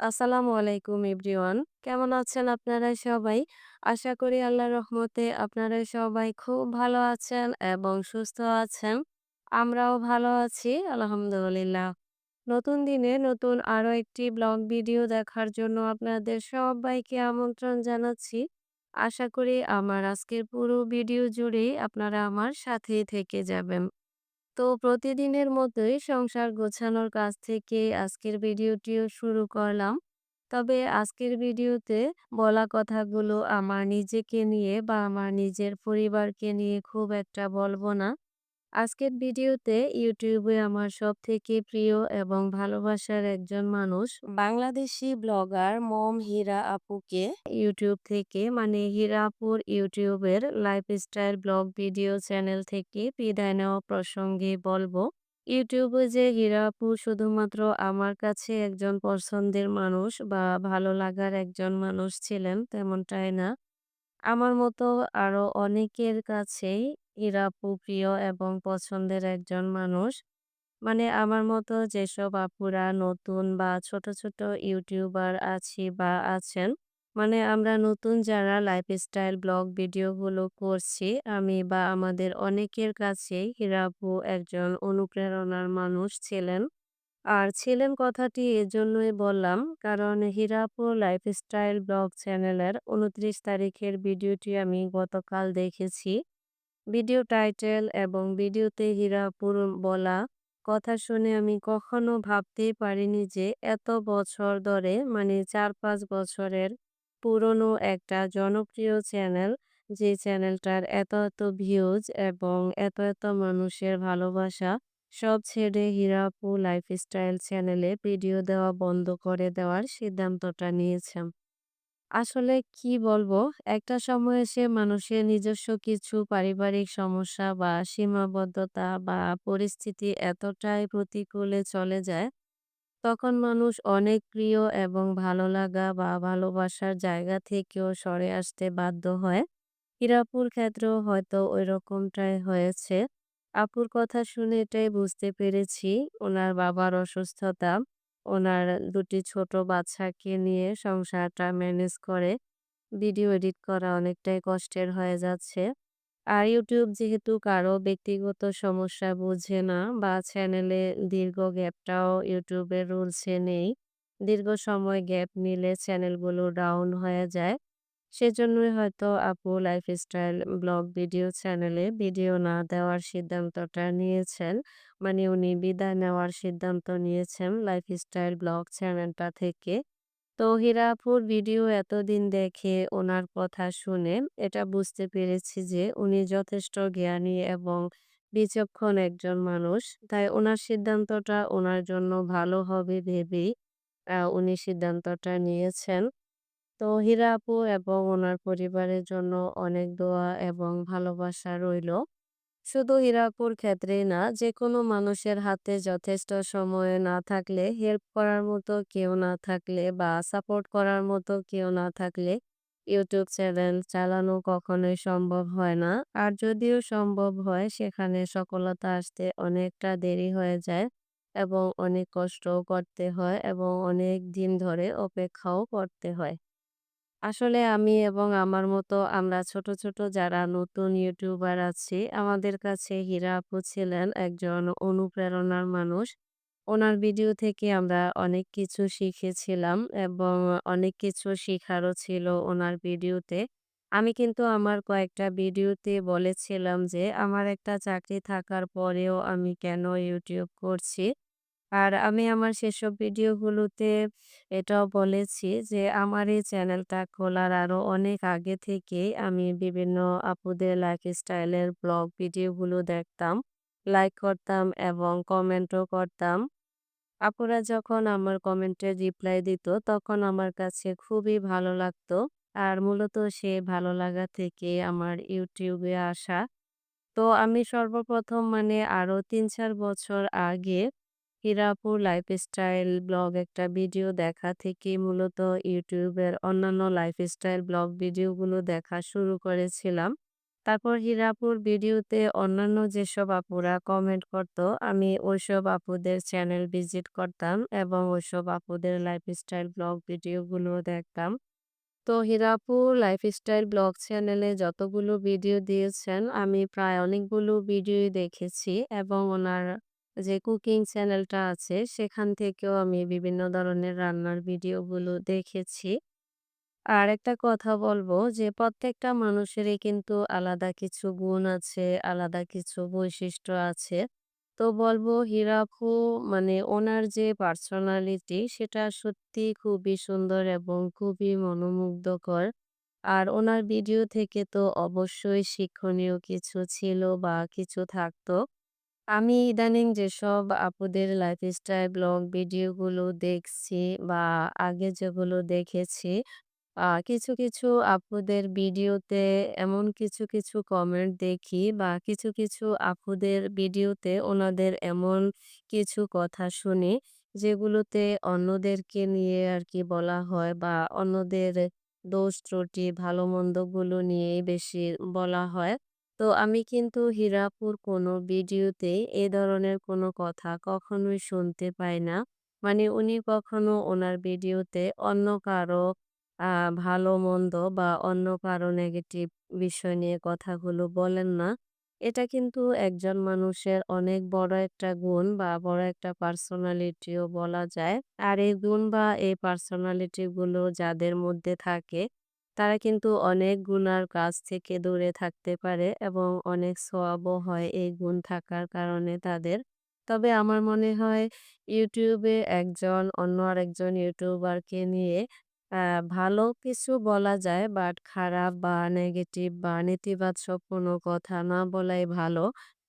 আসসালামু আলাইকুম এভরিওয়ান। কেমন আছেন আপনারা সবাই? আশা করি আল্লাহর রহমতে আপনারা সবাই খুব ভালো আছেন এবং সুস্থ আছেন। আমরাও ভালো আছি, আলহামদুলিল্লাহ। নতুন দিনে নতুন আরও একটি ব্লগ ভিডিও দেখার জন্য আপনাদের সবাইকে আমন্ত্রণ জানাচ্ছি। আশা করি আমার আজকের পুরো ভিডিও জুড়েই আপনারা আমার সাথেই থেকে যাবেন। তো প্রতিদিনের মতোই সংসার গোছানোর কাজ থেকে আজকের ভিডিওটিও শুরু করলাম। তবে আজকের ভিডিওতে বলা কথাগুলো আমার নিজেকে নিয়ে বা আমার নিজের পরিবারকে নিয়ে খুব একটা বলব না। আজকের ভিডিওতে ইউটিউবে আমার সব থেকে প্রিয় এবং ভালোবাসার একজন মানুষ বাংলাদেশি ব্লগার মম হীরা আপুকে ইউটিউব থেকে মানে হীরা আপুর ইউটিউবের লাইফস্টাইল ব্লগ ভিডিও চ্যানেল থেকে বিদায় নেওয়া প্রসঙ্গে বলব। ইউটিউবে যে হীরা আপু শুধুমাত্র আমার কাছে একজন পছন্দের মানুষ বা ভালো লাগার একজন মানুষ ছিলেন তেমনটাই না। আমার মতো আরও অনেকের কাছেই আপু প্রিয় এবং পছন্দের একজন মানুষ। মানে আমার মতো যেসব আপুরা নতুন বা ছোট, ছোট ইউটিউবার আছি বা আছেন, মানে আমরা নতুন যারা লাইফস্টাইল ব্লগ ভিডিওগুলো করছি, আমি বা আমাদের অনেকের কাছেই হীরা আপু একজন অনুপ্রেরণার মানুষ ছিলেন। আর ছিলেন কথাটি এজন্যই বললাম কারণ হীরা আপুর লাইফস্টাইল ব্লগ চ্যানেলের ২৯ তারিখের ভিডিওটি আমি গতকাল দেখেছি। ভিডিও টাইটেল এবং ভিডিওতে হীরা আপুর বলা কথা শুনে আমি কখনো ভাবতেই পারিনি যে এত বছর ধরে মানে ৪-৫ বছরের পুরনো একটা জনপ্রিয় চ্যানেল যে চ্যানেলটার এত, এত ভিউজ এবং এত, এত মানুষের ভালোবাসা সব ছেড়ে হীরা আপু লাইফস্টাইল চ্যানেলে ভিডিও দেওয়া বন্ধ করে দেওয়ার সিদ্ধান্তটা নিয়েছেন। আসলে কি বলব? একটা সময় এসে মানুষের নিজস্ব কিছু পারিবারিক সমস্যা বা সীমাবদ্ধতা বা পরিস্থিতি এতটাই প্রতিকূলে চলে যায়, তখন মানুষ অনেক প্রিয় এবং ভালো লাগা বা ভালোবাসার জায়গা থেকেও সরে আসতে বাধ্য হয়। হীরাপুর ক্ষেত্রেও হয়তো ঐরকমটাই হয়েছে। আপুর কথা শুনে এটাই বুঝতে পেরেছি, ওনার বাবার অসুস্থতা, উনার ২ টি ছোট বাচ্চাকে নিয়ে সংসারটা ম্যানেজ করে ভিডিও এডিট করা অনেকটাই কষ্টের হয়ে যাচ্ছে। আর ইউটিউব যেহেতু কারও ব্যক্তিগত সমস্যা বুঝে না বা চ্যানেলে দীর্ঘ গ্যাপটাও ইউটিউবের রুলসে নেই। দীর্ঘ সময় গ্যাপ নিলে চ্যানেলগুলো ডাউন হয়ে যায়। সেজন্যই হয়তো আপু লাইফস্টাইল ব্লগ ভিডিও চ্যানেলে ভিডিও না দেওয়ার সিদ্ধান্তটা নিয়েছেন। মানে উনি বিদায় নেওয়ার সিদ্ধান্ত নিয়েছেন লাইফস্টাইল ব্লগ চ্যানেলটা থেকে। তো হীরা আপুর ভিডিও এতদিন দেখে ওনার কথা শুনে এটা বুঝতে পেরেছি যে উনি যথেষ্ট জ্ঞানী এবং বিচক্ষণ একজন মানুষ। তাই ওনার সিদ্ধান্তটা ওনার জন্য ভালো হবে ভেবেই উনি সিদ্ধান্তটা নিয়েছেন। তো হীরা আপু এবং ওনার পরিবারের জন্য অনেক দোয়া এবং ভালোবাসা রইল। শুধু হীরা আপুর ক্ষেত্রেই না, যে কোনো মানুষের হাতে যথেষ্ট সময় না থাকলে, হেল্প করার মতো কেউ না থাকলে বা সাপোর্ট করার মতো কেউ না থাকলে ইউটিউব চ্যানেল চালানো কখনোই সম্ভব হয় না। আর যদিও সম্ভব হয় সেখানে সফলতা আসতে অনেকটা দেরি হয়ে যায় এবং অনেক কষ্টও করতে হয় এবং অনেক দিন ধরে অপেক্ষাও করতে হয়। আসলে আমি এবং আমার মতো আমরা ছোট, ছোট যারা নতুন ইউটিউবার আছি, আমাদের কাছে হীরা আপু ছিলেন একজন অনুপ্রেরণার মানুষ। ওনার ভিডিও থেকে আমরা অনেক কিছু শিখেছিলাম এবং অনেক কিছু শিখারও ছিল ওনার ভিডিওতে। আমি কিন্তু আমার কয়েকটা ভিডিওতে বলেছিলাম যে, আমার একটা চাকরি থাকার পরেও আমি কেন ইউটিউব করছি। আর আমি আমার সেসব ভিডিওগুলোতে এটাও বলেছি যে আমার এই চ্যানেলটা খোলার আরও অনেক আগে থেকেই আমি বিভিন্ন আপুদের লাইফস্টাইলের ব্লগ ভিডিওগুলো দেখতাম, লাইক করতাম এবং কমেন্টও করতাম। আপুরা যখন আমার কমেন্টের রিপ্লাই দিত তখন আমার কাছে খুবই ভালো লাগতো। আর মূলত সে ভালো লাগা থেকে আমার ইউটিউবে আসা। তো আমি সর্বপ্রথম মানে আরও তিন চার বছর আগে হীরা আপুর লাইফস্টাইল ব্লগ একটা ভিডিও দেখা থেকে মূলত ইউটিউবের অন্যান্য লাইফস্টাইল ব্লগ ভিডিওগুলো দেখা শুরু করেছিলাম। তারপর হীরা আপুর ভিডিওতে অন্যান্য যেসব আপুরা কমেন্ট করত, আমি ওইসব আপুদের চ্যানেল ভিজিট করতাম এবং ওইসব আপুদের লাইফস্টাইল ব্লগ ভিডিওগুলো দেখতাম। তো হীরা আপু লাইফস্টাইল ব্লগ চ্যানেলে যতগুলো ভিডিও দিয়েছেন, আমি প্রায় অনেকগুলো ভিডিওই দেখেছি এবং ওনার যে কুকিং চ্যানেলটা আছে, সেখান থেকেও আমি বিভিন্ন ধরনের রান্নার ভিডিওগুলো দেখেছি। আর একটা কথা বলব যে প্রত্যেকটা মানুষেরই কিন্তু আলাদা কিছু গুণ আছে, আলাদা কিছু বৈশিষ্ট্য আছে। তো বলব হীরা আপু মানে ওনার যে পার্সোনালিটি সেটা সত্যি খুবই সুন্দর এবং খুবই মনোমুগ্ধকর। আর ওনার ভিডিও থেকে তো অবশ্যই শিক্ষণীয় কিছু ছিল বা কিছু থাকতো। আমি ইদানিং যেসব আপুদের লাইফস্টাইল ব্লগ ভিডিওগুলো দেখছি বা আগে যেগুলো দেখেছি কিছু, কিছু আপুদের ভিডিওতে এমন কিছু, কিছু কমেন্ট দেখি বা কিছু, কিছু আপুদের ভিডিওতে ওনাদের এমন কিছু কথা শুনি, যেগুলোতে অন্যদেরকে নিয়ে আরকি বলা হয় বা অন্যদের দোষ ত্রুটি ভালো-মন্দগুলো নিয়েই বেশি বলা হয়। তো আমি কিন্তু হীরাপুর কোনো ভিডিওতে এ ধরনের কোনো কথা কখনোই শুনতে পাই না। মানে উনি কখনো ওনার ভিডিওতে অন্য কারও আ ভালো-মন্দ বা অন্য কারও নেগেটিভ বিষয় নিয়ে কথাগুলো বলেন না। এটা কিন্তু একজন মানুষের অনেক বড় একটা গুণ বা বড় একটা পার্সোনালিটিও বলা যায়। আর এই গুণ বা এই পার্সোনালিটিগুলো যাদের মধ্যে থাকে, তারা কিন্তু অনেক গুনার কাজ থেকে দূরে থাকতে পারে এবং অনেক সওয়াবও হয় এই গুণ থাকার কারণে তাদের। তবে আমার মনে হয় ইউটিউবে একজন, অন্য আরেকজন ইউটিউবারকে নিয়ে ভালো কিছু বলা যায় বাট খারাপ বা নেগেটিভ বা নেতিবাচক কোনো কথা না বলাই ভালো।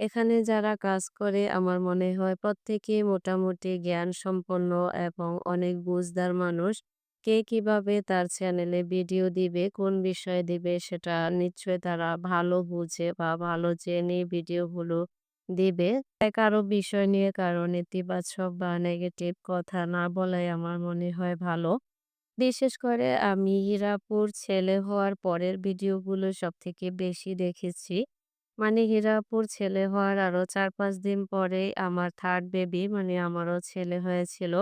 এখানে যারা কাজ করে আমার মনে হয় প্রত্যেকেই মোটামুটি জ্ঞানসম্পন্ন এবং অনেক বুঝদার মানুষ। কে কীভাবে তার চ্যানেলে ভিডিও দিবে, কোন বিষয়ে দিবে সেটা নিশ্চয়ই তারা ভালো বুঝে বা ভালো জেনেই ভিডিওগুলো দিবে। তাই কারও বিষয় নিয়ে কারও নেতিবাচক বা নেগেটিভ কথা না বলাই আমার মনে হয় ভালো। বিশেষ করে আমি হীরাপুর ছেলে হওয়ার পরের ভিডিওগুলো সব থেকে বেশি দেখেছি। মানে হীরাপুর ছেলে হওয়ার আরও ৪-৫ দিন পরেই আমার থার্ড বেবি মানে আমারও ছেলে হয়েছিল।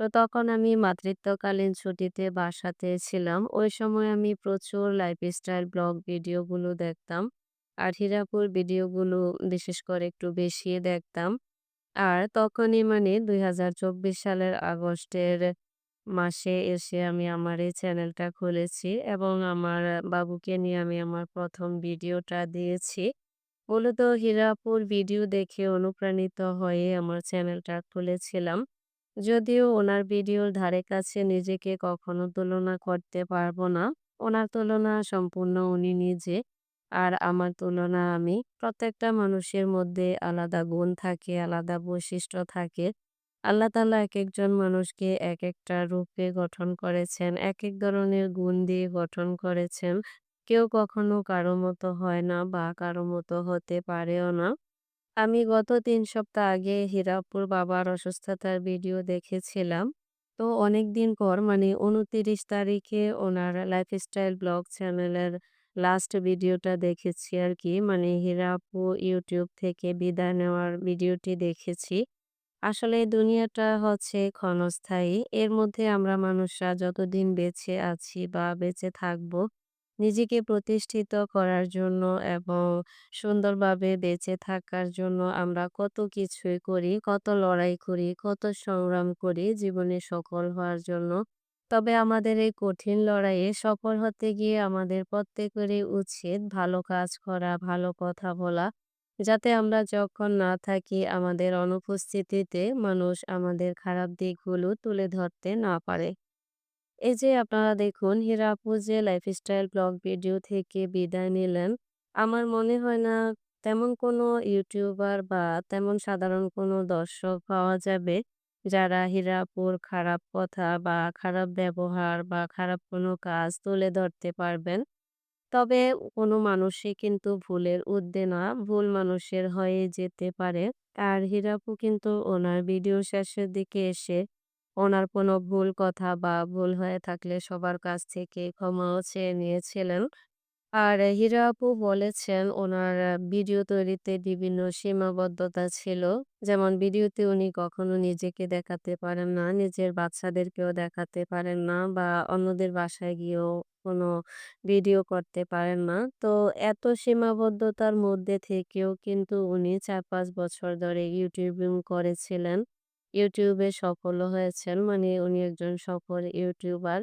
তো তখন আমি মাতৃত্বকালীন ছুটিতে বাসাতে ছিলাম। ওই সময় আমি প্রচুর লাইফস্টাইল ব্লগ ভিডিওগুলো দেখতাম। আর হীরাপুর ভিডিওগুলো বিশেষ করে একটু বেশি দেখতাম। আর তখনই মানে ২০২৪ সালের আগস্টের মাসে এসে আমি আমার এই চ্যানেলটা খুলেছি এবং আমার বাবুকে নিয়ে আমি আমার ১ম ভিডিওটা দিয়েছি। মূলত হীরা আপুর ভিডিও দেখে অনুপ্রাণিত হয়ে আমার চ্যানেলটা খুলেছিলাম। যদিও ওনার ভিডিওর ধারে কাছে নিজেকে কখনো তুলনা করতে পারব না। ওনার তুলনা সম্পূর্ণ উনি নিজে। আর আমার তুলনা আমি। প্রত্যেকটা মানুষের মধ্যে আলাদা গুণ থাকে, আলাদা বৈশিষ্ট্য থাকে। আল্লাহ তালা এক একজন মানুষকে এক একটা রূপে গঠন করেছেন, এক এক ধরনের গুণ দিয়ে গঠন করেছেন। কেউ কখনো কারও মতো হয় না বা কারও মতো হতে পারেও না। আমি গত তিন সপ্তাহ আগে হীরাপুর বাবার অসুস্থতার ভিডিও দেখেছিলাম। তো অনেক দিন পর মানে ২৯ তারিখে ওনার লাইফস্টাইল ব্লগ চ্যানেলের লাস্ট ভিডিওটা দেখেছি আর কি মানে হীরা ইউটিউব থেকে বিদায় নেওয়ার ভিডিওটি দেখেছি। আসলে দুনিয়াটা হচ্ছে ক্ষণস্থায়ী। এর মধ্যে আমরা মানুষরা যতদিন বেঁচে আছি বা বেঁচে থাকব, নিজেকে প্রতিষ্ঠিত করার জন্য এবং সুন্দরভাবে বেঁচে থাকার জন্য আমরা কত কিছুই করি, কত লড়াই করি, কত সংগ্রাম করি জীবনে সফল হওয়ার জন্য। তবে আমাদের এই কঠিন লড়াইয়ে সফল হতে গিয়ে আমাদের প্রত্যেকেরই উচিত ভালো কাজ করা, ভালো কথা বলা। যাতে আমরা যখন না থাকি আমাদের অনুপস্থিতিতে মানুষ আমাদের খারাপ দিকগুলো তুলে ধরতে না পারে। এই যে আপনারা দেখুন হীরা আপু যে লাইফস্টাইল ব্লগ ভিডিও থেকে বিদায় নিলেন, আমার মনে হয় না তেমন কোনো ইউটিউবার বা তেমন সাধারণ কোনো দর্শক পাওয়া যাবে, যারা হীরা আপুর খারাপ কথা বা খারাপ ব্যবহার বা খারাপ কোনো কাজ তুলে ধরতে পারবেন। তবে কোনো মানুষই কিন্তু ভুলের ঊর্ধ্বে না, ভুল মানুষের হয়ে যেতে পারে। আর হীরা আপু কিন্তু ওনার ভিডিও শেষের দিকে এসে ওনার কোনো ভুল কথা বা ভুল হয়ে থাকলে সবার কাছ থেকে ক্ষমাও চেয়ে নিয়েছিলেন। আর হিরা আপু বলেছেন ওনার ভিডিও তৈরিতে বিভিন্ন সীমাবদ্ধতা ছিল। যেমন ভিডিওতে উনি কখনো নিজেকে দেখাতে পারেন না, নিজের বাচ্চাদেরকেও দেখাতে পারেন না বা অন্যদের বাসায় গিয়েও কোনো ভিডিও করতে পারেন না। তো এত সীমাবদ্ধতার মধ্যে থেকেও কিন্তু উনি ৪-৫ বছর ধরে ইউটিউবিং করেছিলেন। ইউটিউবে সফলও হয়েছেন। মানে উনি একজন সফল ইউটিউবার।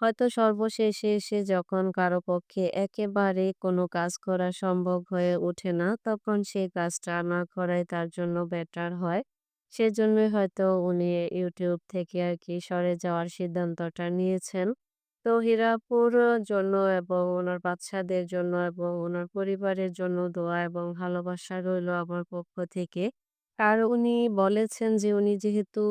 হয়তো সর্বশেষে এসে যখন কারও পক্ষে একেবারে কোনো কাজ করা সম্ভব হয়ে ওঠে না, তখন সেই কাজটা না করাই তার জন্য বেটার হয়। সেজন্যই হয়তো উনি ইউটিউব থেকে আরকি সরে যাওয়ার সিদ্ধান্তটা নিয়েছেন। তো হীরাপুর জন্য এবং ওনার বাচ্চাদের জন্য এবং ওনার পরিবারের জন্য দোয়া এবং ভালোবাসা রইল আমার পক্ষ থেকে। আর উনি বলেছেন যে উনি যেহেতু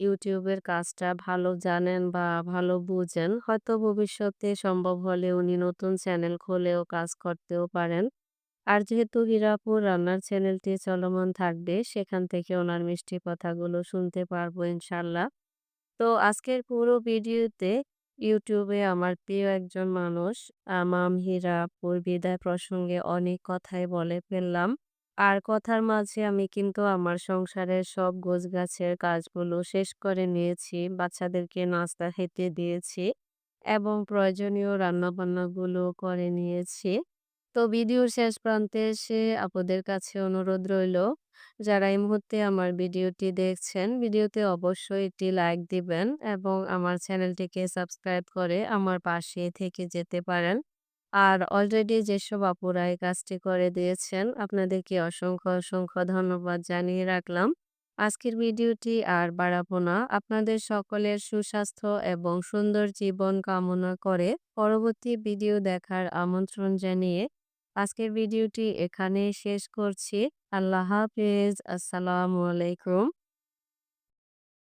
ইউটিউবের কাজটা ভালো জানেন বা ভালো বুঝেন, হয়তো ভবিষ্যতে সম্ভব হলে উনি নতুন চ্যানেল খুলেও কাজ করতেও পারেন। আর যেহেতু "হীরাপুর রান্নার চ্যানেলটি চলমান থাকবে, সেখান থেকে ওনার মিষ্টি কথাগুলো শুনতে পারব ইনশাআল্লাহ। তো আজকের পুরো ভিডিওতে ইউটিউবে আমার প্রিয় একজন মানুষ আ মাম হীরা আপুর বিদায় প্রসঙ্গে অনেক কথাই বলে ফেললাম। আর কথার মাঝে আমি কিন্তু আমার সংসারের সব গোছগাছের কাজগুলো শেষ করে নিয়েছি। বাচ্চাদেরকে নাস্তা খেতে দিয়েছি এবং প্রয়োজনীয় রান্নাবান্নাগুলো করে নিয়েছি। তো ভিডিওর শেষ প্রান্তে এসে আপনাদের কাছে অনুরোধ রইল, যারা এই মুহূর্তে আমার ভিডিওটি দেখছেন, ভিডিওতে অবশ্যই একটি লাইক দিবেন এবং আমার চ্যানেলটিকে সাবস্ক্রাইব করে আমার পাশে থেকে যেতে পারেন। আর অলরেডি যেসব আপুরা এই কাজটি করে দিয়েছেন, আপনাদেরকে অসংখ্য, অসংখ্য ধন্যবাদ জানিয়ে রাখলাম। আজকের ভিডিওটি আর বাড়াবো না। আপনাদের সকলের সুস্বাস্থ্য এবং সুন্দর জীবন কামনা করে পরবর্তী ভিডিও দেখার আমন্ত্রণ জানিয়ে আজকের ভিডিওটি এখানে শেষ করছি। আল্লাহ হাফেজ। আসসালামু আলাইকুম।